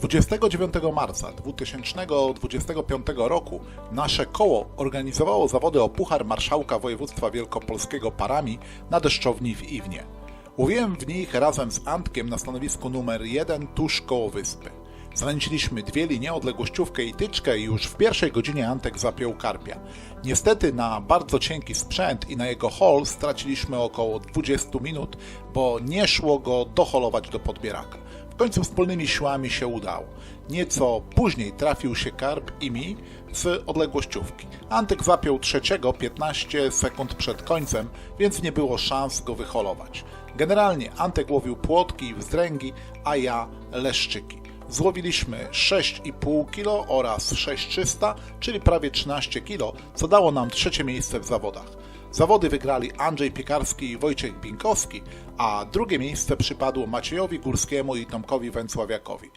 29 marca 2025 roku nasze koło organizowało zawody o Puchar Marszałka Województwa Wielkopolskiego parami na deszczowni w Iwnie. Łowiłem w nich razem z Antkiem na stanowisku numer 1 tuż koło wyspy. Zanęciliśmy dwie linie, odległościówkę i tyczkę i już w pierwszej godzinie Antek zapiął karpia. Niestety na bardzo cienki sprzęt i na jego hol straciliśmy około 20 minut, bo nie szło go doholować do podbieraka. W końcu wspólnymi siłami się udało. Nieco później trafił się karp i mi z odległościówki. Antek zapiął trzeciego 15 sekund przed końcem, więc nie było szans go wyholować. Generalnie Antek łowił płotki i wzdręgi, a ja leszczyki. Złowiliśmy 6,5 kg oraz 6300, czyli prawie 13 kg, co dało nam trzecie miejsce w zawodach. Zawody wygrali Andrzej Piekarski i Wojciech Binkowski, a drugie miejsce przypadło Maciejowi Górskiemu i Tomkowi Węcławiakowi.